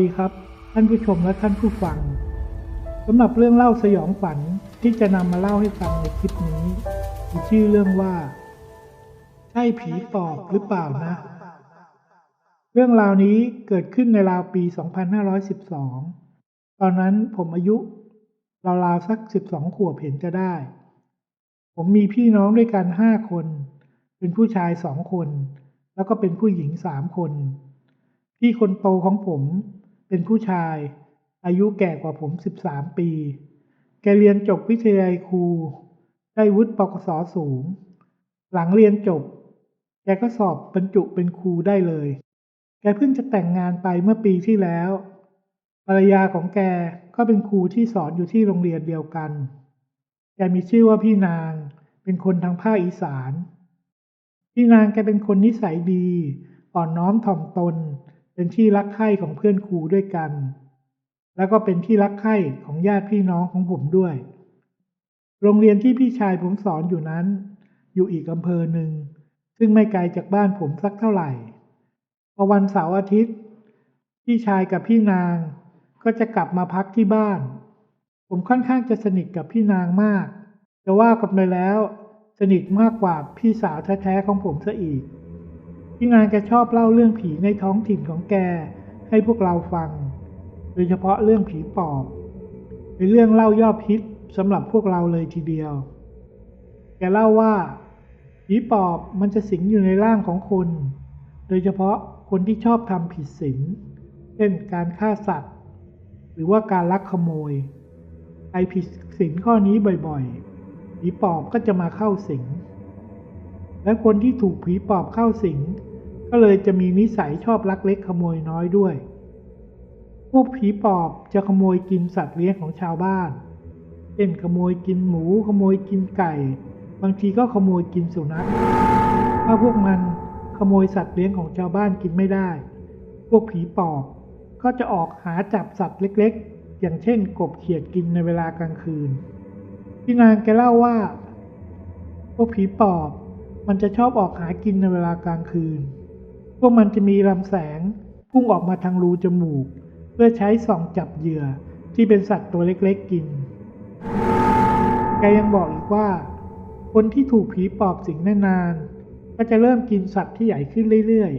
ดีครับ ท่านผู้ชมและท่านผู้ฟังสำหรับเรื่องเล่าสยองขวัญที่จะนำมาเล่าให้ฟังในคลิปนี้มีชื่อเรื่องว่า ใช่ผีปอบหรือเปล่านะ เรื่องราวนี้เกิดขึ้นในราวปี 2512 ตอนนั้นผมอายุราวๆสัก 12 ขวบเห็นจะได้ ผมมีพี่น้องด้วยกัน 5 คน เป็นผู้ชาย 2 คน แล้วก็เป็นผู้หญิง 3 คน พี่คนโตของผม เป็นผู้ชาย อายุแก่กว่าผม 13 ปี แกเรียนจบวิทยาลัยครู ได้วุฒิปกศสูง หลังเรียนจบ แกก็สอบบรรจุเป็นครูได้เลย แกเพิ่งจะแต่งงานไปเมื่อปีที่แล้ว ภรรยาของแกก็เป็นครูที่สอนอยู่ที่โรงเรียนเดียวกัน แกมีชื่อว่าพี่นาง เป็นคนทางภาคอีสานพี่นางแกเป็นคนนิสัยดี อ่อนน้อมถ่อมตน เป็นที่รักใคร่ของเพื่อนครูด้วยกัน แล้วก็เป็นที่รักใคร่ของญาติพี่น้องของผมด้วย โรงเรียนที่พี่ชายผมสอนอยู่นั้น อยู่อีกอำเภอหนึ่ง ซึ่งไม่ไกลจากบ้านผมสักเท่าไหร่พอวันเสาร์อาทิตย์ พี่ชายกับพี่นางก็จะกลับมาพักที่บ้าน ผมค่อนข้างจะสนิทกับพี่นางมาก จะว่ากันไปแล้ว สนิทมากกว่าพี่สาวแท้ๆของผมซะอีก พี่นางแกชอบเล่าเรื่องผีในท้องถิ่นของแกให้พวกเราฟัง โดยเฉพาะเรื่องผีปอบเป็นเรื่องเล่ายอดฮิตสำหรับพวกเราเลยทีเดียว แกเล่าว่า ผีปอบมันจะสิงอยู่ในร่างของคน โดยเฉพาะคนที่ชอบทำผิดศีลเช่นการฆ่าสัตว์ หรือว่าการลักขโมย ไอผิดศีลข้อนี้บ่อยๆ ผีปอบก็จะมาเข้าสิง และคนที่ถูกผีปอบเข้าสิง ก็เลยจะมีนิสัยชอบลักเล็กขโมยน้อยด้วย พวกผีปอบจะขโมยกินสัตว์เลี้ยงของชาวบ้าน เช่นขโมยกินหมู ขโมยกินไก่ บางทีก็ขโมยกินสุนัข ถ้าพวกมันขโมยสัตว์เลี้ยงของชาวบ้านกินไม่ได้ พวกผีปอบก็จะออกหาจับสัตว์เล็กๆ อย่างเช่นกบเขียดกินในเวลากลางคืน พี่นางแกเล่าว่า พวกผีปอบมันจะชอบออกหากินในเวลากลางคืน วกมันจะมีลำแสงพุ่งออกมาทางรูจมูก เพื่อใช้ส่องจับเหยื่อที่เป็นสัตว์ตัวเล็กๆกิน แกยังบอกอีกว่า คนที่ถูกผีปอบสิงนานๆก็จะเริ่มกินสัตว์ที่ใหญ่ขึ้นเรื่อย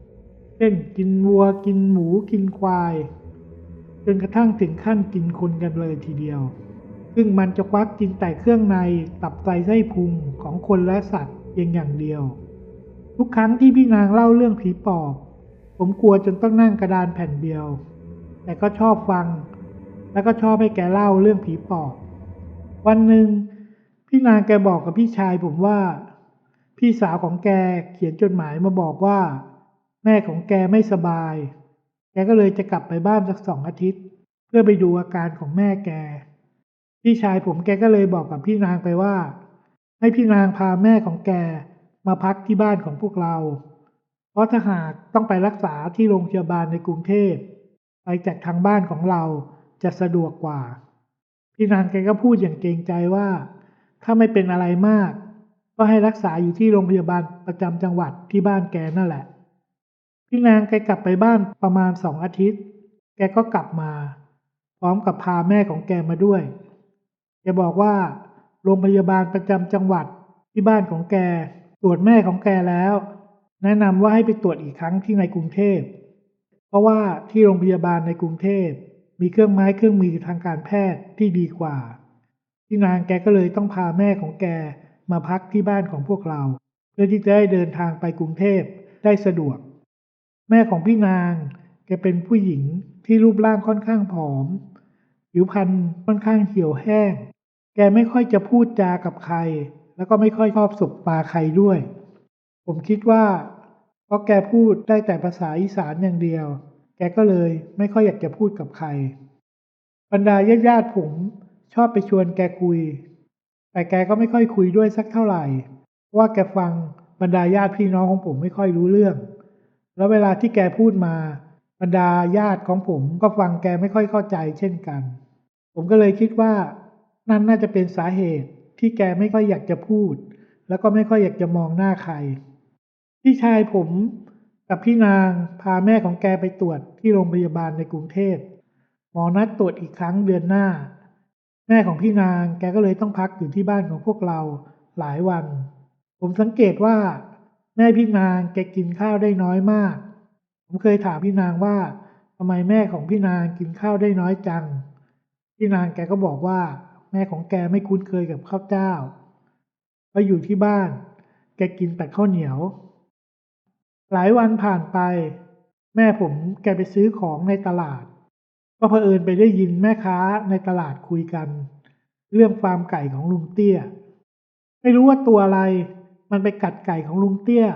ๆ เช่นกินวัวกินหมูกินควาย จนกระทั่งถึงขั้นกินคนกันเลยทีเดียว ซึ่งมันจะควักกินแต่เครื่องในตับไตไส้พุงของคนและสัตว์เพียงอย่างเดียว ทุกครั้งที่พี่นางเล่าเรื่องผีปอบ ผมกลัวจนต้องนั่งกระดานแผ่นเดียว แต่ก็ชอบฟัง แล้วก็ชอบให้แกเล่าเรื่องผีปอบ วันหนึ่งพี่นางแกบอกกับพี่ชายผมว่า พี่สาวของแกเขียนจดหมายมาบอกว่า แม่ของแกไม่สบาย แกก็เลยจะกลับไปบ้านสักสองอาทิตย์ เพื่อไปดูอาการของแม่แก พี่ชายผมแกก็เลยบอกกับพี่นางไปว่า ให้พี่นางพาแม่ของแก มาพักที่บ้านของพวกเรา เพราะถ้าหากต้องไปรักษาที่โรงพยาบาลในกรุงเทพ ไปจากทางบ้านของเราจะสะดวกกว่า พี่นางแกก็พูดอย่างเกรงใจว่า ถ้าไม่เป็นอะไรมาก ก็ให้รักษาอยู่ที่โรงพยาบาลประจำจังหวัดที่บ้านแกนั่นแหละ พี่นางแกกลับไปบ้านประมาณสองอาทิตย์ แกก็กลับมา พร้อมกับพาแม่ของแกมาด้วย แกบอกว่า โรงพยาบาลประจำจังหวัดที่บ้านของแก ตรวจแม่ของแกแล้ว แนะนำว่าให้ไปตรวจอีกครั้งที่ในกรุงเทพ เพราะว่าที่โรงพยาบาลในกรุงเทพ มีเครื่องไม้เครื่องมือทางการแพทย์ที่ดีกว่าพี่นางแกก็เลยต้องพาแม่ของแกมาพักที่บ้านของพวกเรา เพื่อที่จะได้เดินทางไปกรุงเทพได้สะดวก แม่ของพี่นาง แกเป็นผู้หญิงที่รูปร่างค่อนข้างผอม ผิวพรรณค่อนข้างเหี่ยวแห้ง แกไม่ค่อยจะพูดจากับใคร แล้วก็ไม่ค่อยชอบสบตาใครด้วย ผมคิดว่าเพราะแกพูดได้แต่ภาษาอีสานอย่างเดียว แกก็เลยไม่ค่อยอยากจะพูดกับใคร บรรดาญาติญาติๆผมชอบไปชวนแกคุย แต่แกก็ไม่ค่อยคุยด้วยสักเท่าไหร่เพราะว่าแกฟังบรรดาญาติพี่น้องของผมไม่ค่อยรู้เรื่อง แล้วเวลาที่แกพูดมา บรรดาญาติของผมก็ฟังแกไม่ค่อยเข้าใจเช่นกัน ผมก็เลยคิดว่านั่นน่าจะเป็นสาเหตุ ที่แกไม่ค่อยอยากจะพูด แล้วก็ไม่ค่อยอยากจะมองหน้าใคร พี่ชายผมกับพี่นางพาแม่ของแกไปตรวจที่โรงพยาบาลในกรุงเทพหมอนัดตรวจอีกครั้งเดือนหน้า แม่ของพี่นางแกก็เลยต้องพักอยู่ที่บ้านของพวกเราหลายวัน ผมสังเกตว่า แม่พี่นางแกกินข้าวได้น้อยมาก ผมเคยถามพี่นางว่าทำไมแม่ของพี่นางกินข้าวได้น้อยจัง พี่นางแกก็บอกว่า แม่ของแกไม่คุ้นเคยกับข้าวเจ้าพออยู่ที่บ้าน แกกินแต่ข้าวเหนียว หลายวันผ่านไป แม่ผมแกไปซื้อของในตลาด ก็เผอิญไปได้ยินแม่ค้าในตลาดคุยกัน เรื่องฟาร์มไก่ของลุงเตี้ย ไม่รู้ว่าตัวอะไร มันไปกัดไก่ของลุงเตี้ย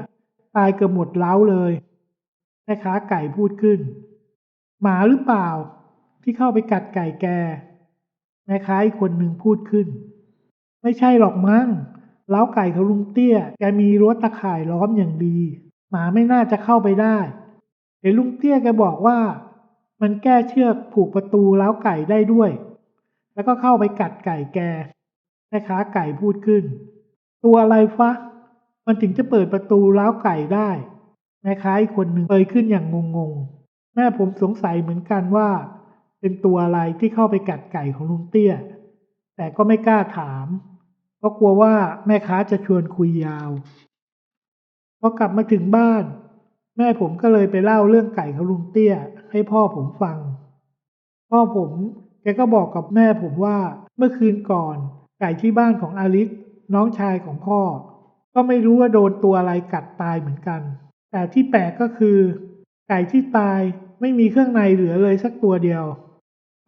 ตายเกือบหมดเล้าเลย แม่ค้าไก่พูดขึ้น หมาหรือเปล่าที่เข้าไปกัดไก่แก แม่ค้าอีกคนหนึ่งพูดขึ้น ไม่ใช่หรอกมั้งเล้าไก่ของลุงเตี้ย แกมีรั้วตะข่ายล้อมอย่างดี หมาไม่น่าจะเข้าไปได้เห็นลุงเตี้ยแกบอกว่า มันแก้เชือกผูกประตูเล้าไก่ได้ด้วย แล้วก็เข้าไปกัดไก่แกแม่ค้าไก่พูดขึ้น ตัวอะไรฟะ มันถึงจะเปิดประตูเล้าไก่ได้แม่ค้าอีกคนหนึ่งเอ่ยขึ้นอย่างงงๆ แม่ผมสงสัยเหมือนกันว่า เป็นตัวอะไรที่เข้าไปกัดไก่ของลุงเตี้ย แต่ก็ไม่กล้าถาม เพราะกลัวว่าแม่ค้าจะชวนคุยยาวพอกลับมาถึงบ้าน แม่ผมก็เลยไปเล่าเรื่องไก่ของลุงเตี้ย ให้พ่อผมฟัง พ่อผมแกก็บอกกับแม่ผมว่าเมื่อคืนก่อน ไก่ที่บ้านของอาริสน้องชายของพ่อ ก็ไม่รู้ว่าโดนตัวอะไรกัดตายเหมือนกัน แต่ที่แปลกก็คือ ไก่ที่ตายไม่มีเครื่องในเหลือเลยสักตัวเดียว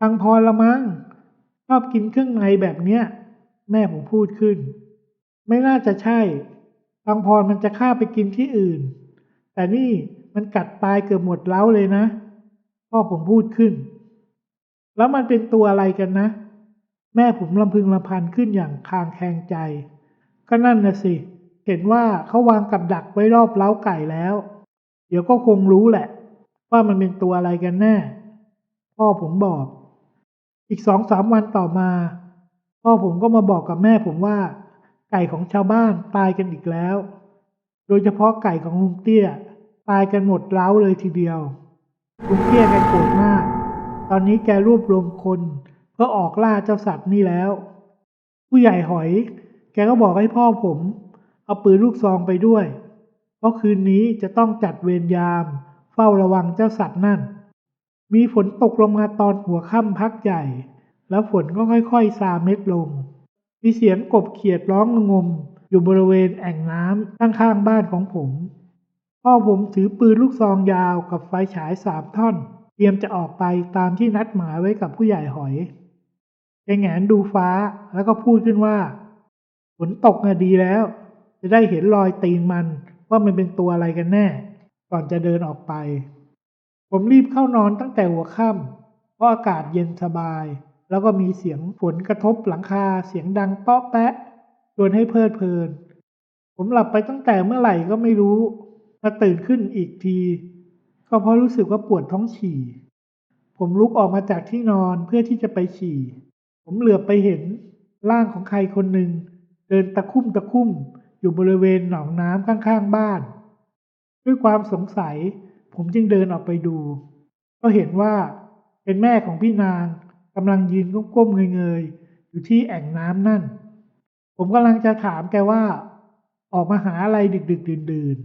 พังพรละมั้งชอบกินเครื่องในแบบเนี้ย แม่ผมพูดขึ้น ไม่น่าจะใช่พังพรมันจะฆ่าไปกินที่อื่น แต่นี่มันกัดตายเกือบหมดเล้าเลยนะ พ่อผมพูดขึ้น แล้วมันเป็นตัวอะไรกันนะ แม่ผมลำพึงลำพันขึ้นอย่างคางแคงใจ ก็นั่นนะสิ เห็นว่าเขาวางกับดักไว้รอบเล้าไก่แล้ว เดี๋ยวก็คงรู้แหละ ว่ามันเป็นตัวอะไรกันแน่ พ่อผมบอก อีกสองสามวันต่อมา พ่อผมก็มาบอกกับแม่ผมว่า ไก่ของชาวบ้านตายกันอีกแล้ว โดยเฉพาะไก่ของลุงเตี้ย ตายกันหมดเล้าเลยทีเดียวลุงเตี้ยแกโกรธมาก ตอนนี้แกรวบรวมคนเพื่อออกล่าเจ้าสัตว์นี่แล้ว ผู้ใหญ่หอย แกก็บอกให้พ่อผม เอาปืนลูกซองไปด้วย เพราะคืนนี้จะต้องจัดเวรยาม เฝ้าระวังเจ้าสัตว์นั่น มีฝนตกลงมาตอนหัวค่ำพักใหญ่ แล้วฝนก็ค่อยๆซาเม็ดลง มีเสียงกบเขียดร้องงม อยู่บริเวณแอ่งน้ำข้างๆบ้านของผม พ่อผมถือปืนลูกซองยาวกับไฟฉายสามท่อน เตรียมจะออกไปตามที่นัดหมายไว้กับผู้ใหญ่หอยแกแงนดูฟ้าแล้วก็พูดขึ้นว่า ฝนตกน่ะดีแล้ว จะได้เห็นรอยตีนมันว่ามันเป็นตัวอะไรกันแน่ ก่อนจะเดินออกไป ผมรีบเข้านอนตั้งแต่หัวค่ำเพราะอากาศเย็นสบาย แล้วก็มีเสียงฝนกระทบหลังคาเสียงดังเปาะแปะชวนให้เพลิดเพลิน ผมหลับไปตั้งแต่เมื่อไหร่ก็ไม่รู้ มาตื่นขึ้นอีกที ก็เพราะรู้สึกว่าปวดท้องฉี่ ผมลุกออกมาจากที่นอนเพื่อที่จะไปฉี่ ผมเหลือบไปเห็นร่างของใครคนหนึ่งเดินตะคุ่มตะคุ่มอยู่บริเวณหนองน้ำข้างๆบ้าน ด้วยความสงสัย ผมจึงเดินออกไปดู ก็เห็นว่าเป็นแม่ของพี่นางกำลังยืนก้มๆเงยๆอยู่ที่แอ่งน้ำนั่น ผมกำลังจะถามแกว่า ออกมาหาอะไรดึกๆดื่น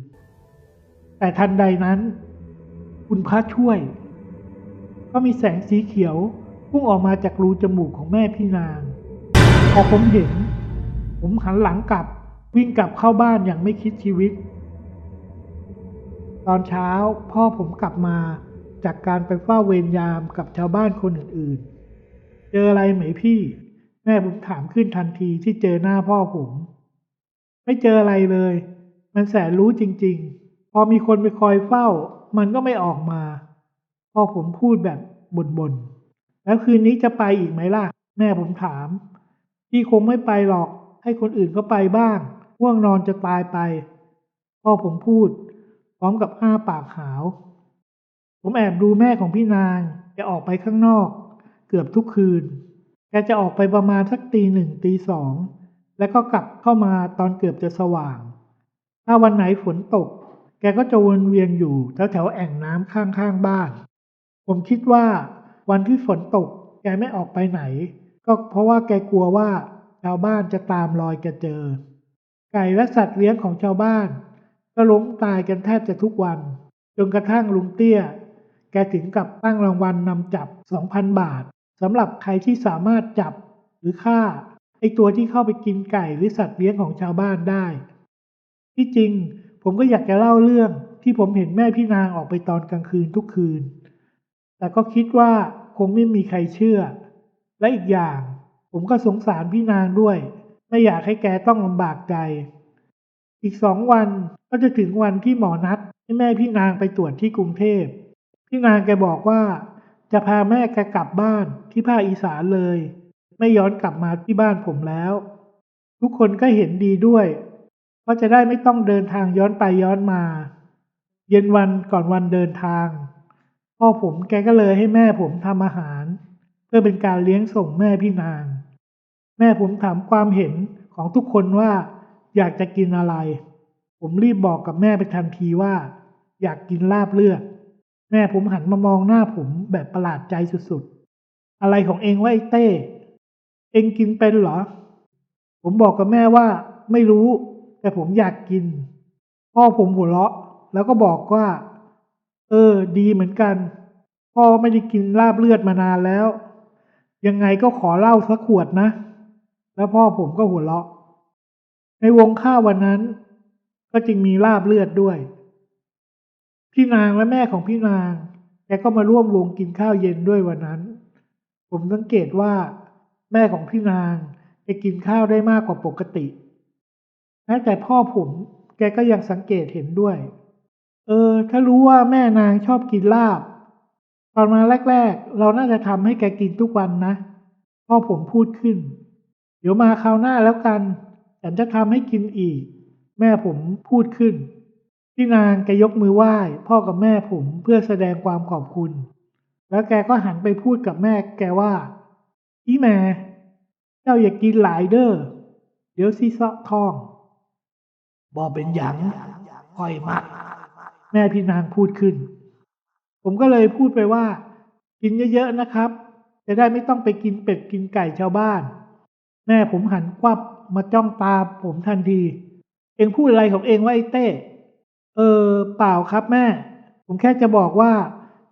ๆ แต่ทันใดนั้น คุณพระช่วย ก็มีแสงสีเขียวพุ่งออกมาจากรูจมูกของแม่พี่นาง พอผมเห็น ผมหันหลังกลับวิ่งกลับเข้าบ้านอย่างไม่คิดชีวิต ตอนเช้าพ่อผมกลับมาจากการไปเฝ้าเวรยามกับชาวบ้านคนอื่นๆ เจออะไรไหมพี่ แม่ผมถามขึ้นทันทีที่เจอหน้าพ่อผม ไม่เจออะไรเลย มันแสนรู้จริง ๆ พอมีคนไปคอยเฝ้า มันก็ไม่ออกมา พ่อผมพูดแบบบ่นๆ แล้วคืนนี้จะไปอีกไหมล่ะ แม่ผมถาม พี่คงไม่ไปหรอก ให้คนอื่นก็ไปบ้างง่วงนอนจะตายไป พ่อผมพูด พร้อมกับอ้าปากหาว ผมแอบดูแม่ของพี่นางแกออกไปข้างนอก เกือบทุกคืน แกจะออกไปประมาณสักตีหนึ่งตีสอง แล้วก็กลับเข้ามาตอนเกือบจะสว่าง ถ้าวันไหนฝนตก แกก็จะวนเวียนอยู่แถวแถวๆแอ่งน้ำข้างๆบ้าน ผมคิดว่าวันที่ฝนตก แกไม่ออกไปไหน ก็เพราะว่าแกกลัวว่าชาวบ้านจะตามรอยแกเจอ ไก่และสัตว์เลี้ยงของชาวบ้าน ก็ล้มตายกันแทบจะทุกวัน จนกระทั่งลุงเตี้ย แกถึงกับตั้งรางวัลนนำจับ 2,000 บาทสำหรับใครที่สามารถจับหรือฆ่าไอตัวที่เข้าไปกินไก่หรือสัตว์เลี้ยงของชาวบ้านได้ ที่จริงผมก็อยากจะเล่าเรื่องที่ผมเห็นแม่พี่นางออกไปตอนกลางคืนทุกคืน แต่ก็คิดว่าคงไม่มีใครเชื่อ และอีกอย่าง ผมก็สงสารพี่นางด้วย ไม่อยากให้แกต้องลำบากใจ อีกสองวันก็จะถึงวันที่หมอนัดให้แม่พี่นางไปตรวจที่กรุงเทพ พี่นางแกบอกว่า จะพาแม่แกกลับบ้านที่ภาคอีสานเลย ไม่ย้อนกลับมาที่บ้านผมแล้ว ทุกคนก็เห็นดีด้วยเพราะจะได้ไม่ต้องเดินทางย้อนไปย้อนมา เย็นวันก่อนวันเดินทาง พ่อผมแกก็เลยให้แม่ผมทำอาหาร เพื่อเป็นการเลี้ยงส่งแม่พี่นาง แม่ผมถามความเห็นของทุกคนว่า อยากจะกินอะไร ผมรีบบอกกับแม่ไปทันทีว่า อยากกินลาบเลือด แม่ผมหันมามองหน้าผมแบบประหลาดใจสุดๆ อะไรของเองวะไอ้เต้ เองกินเป็นเหรอ ผมบอกกับแม่ว่าไม่รู้ แต่ผมอยากกิน พ่อผมหัวเราะ แล้วก็บอกว่า เออ ดีเหมือนกัน พ่อไม่ได้กินลาบเลือดมานานแล้ว ยังไงก็ขอเหล้าสักขวดนะ แล้วพ่อผมก็หัวเราะ ในวงข้าววันนั้น ก็จึงมีลาบเลือดด้วย พี่นางและแม่ของพี่นางแกก็มาร่วมวงกินข้าวเย็นด้วยวันนั้น ผมสังเกตว่า แม่ของพี่นางแกกินข้าวได้มากกว่าปกติแม้แต่พ่อผมแกก็ยังสังเกตเห็นด้วย เออ ถ้ารู้ว่าแม่นางชอบกินลาบ ตอนมาแรก ๆ เราน่าจะทำให้แกกินทุกวันนะ พ่อผมพูดขึ้น เดี๋ยวมาคราวหน้าแล้วกัน ฉันจะทำให้กินอีก แม่ผมพูดขึ้น พี่นางแกยกมือไหว้ พ่อกับแม่ผมเพื่อแสดงความขอบคุณ แล้วแกก็หันไปพูดกับแม่แกว่า อีแม่เจ้าอย่ากกินหลายเด้อเดี๋ยวซีซอกท้องบอเป็นหยังค่อยมักแม่พี่นางพูดขึ้น ผมก็เลยพูดไปว่า กินเยอะๆนะครับ จะได้ไม่ต้องไปกินเป็ดกินไก่ชาวบ้าน แม่ผมหันควับ มาจ้องตาผมทันที เองพูดอะไรของเองว่าไอ้เต้ เออ เปล่าครับแม่ ผมแค่จะบอกว่า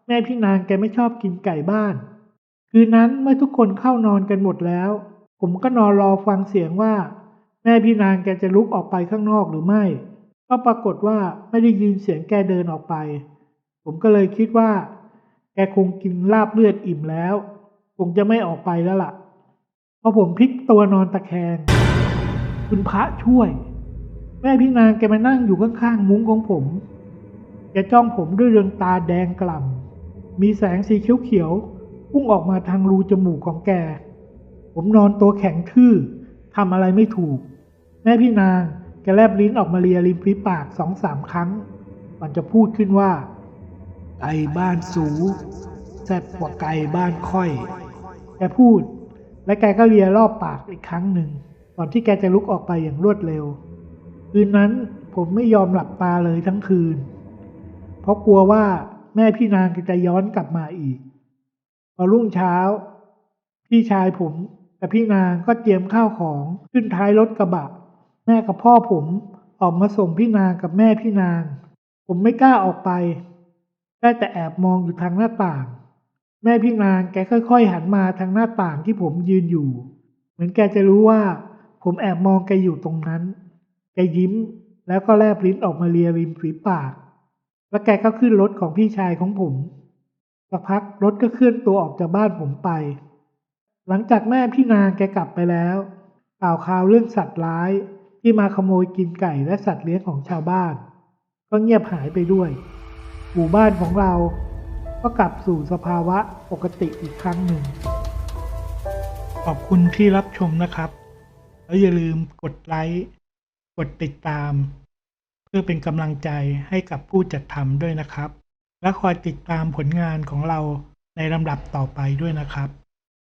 แม่พี่นางแกไม่ชอบกินไก่บ้าน คืนนั้นเมื่อทุกคนเข้านอนกันหมดแล้ว ผมก็นอนรอฟังเสียงว่า แม่พี่นางแกจะลุกออกไปข้างนอกหรือไม่ ก็ปรากฏว่าไม่ได้ยินเสียงแกเดินออกไป ผมก็เลยคิดว่า แกคงกินลาบเลือดอิ่มแล้ว คงจะไม่ออกไปแล้วล่ะพอผมพลิกตัวนอนตะแคง คุณพระช่วย แม่พี่นางแกมานั่งอยู่ข้างๆมุ้งของผม แกจ้องผมด้วยเรืองตาแดงกล่ำ มีแสงสีเขียวๆพุ่งออกมาทางรูจมูกของแก ผมนอนตัวแข็งทื่อทำอะไรไม่ถูก แม่พี่นางแกแลบลิ้นออกมาเลียริมฝีปากสองสามครั้งก่อนจะพูดขึ้นว่า ไก่บ้านสูแซ่บกว่าไก่บ้านค่อย แกพูดและแกก็เลียรอบปากอีกครั้งหนึ่ง ก่อนที่แกจะลุกออกไปอย่างรวดเร็ว คืนนั้นผมไม่ยอมหลับตาเลยทั้งคืน เพราะกลัวว่าแม่พี่นางจะย้อนกลับมาอีก พอรุ่งเช้า พี่ชายผมกับพี่นางก็เตรียมข้าวของขึ้นท้ายรถกระบะ แม่กับพ่อผมออกมาส่งพี่นางกับแม่พี่นาง ผมไม่กล้าออกไปได้แต่แอบมองอยู่ทางหน้าต่าง แม่พี่นางแกค่อย ๆ หันมาทางหน้าต่างที่ผมยืนอยู่ เหมือนแกจะรู้ว่า ผมแอบมองแกอยู่ตรงนั้น แกยิ้มแล้วก็แลบลิ้นออกมาเลียริมฝีปาก แล้วแกก็ขึ้นรถของพี่ชายของผมสักพักรถก็เคลื่อนตัวออกจากบ้านผมไป หลังจากแม่พี่นางแกกลับไปแล้วข่าวข่าวเรื่องสัตว์ร้ายที่มาขโมยกินไก่และสัตว์เลี้ยงของชาวบ้าน ก็เงียบหายไปด้วย หมู่บ้านของเราก็กลับสู่สภาวะปกติอีกครั้งหนึ่ง ขอบคุณที่รับชมนะครับ แล้วอย่าลืมกดไลค์ กดติดตาม เพื่อเป็นกำลังใจให้กับผู้จัดทำด้วยนะครับ และคอยติดตามผลงานของเราในลำดับต่อไปด้วยนะครับ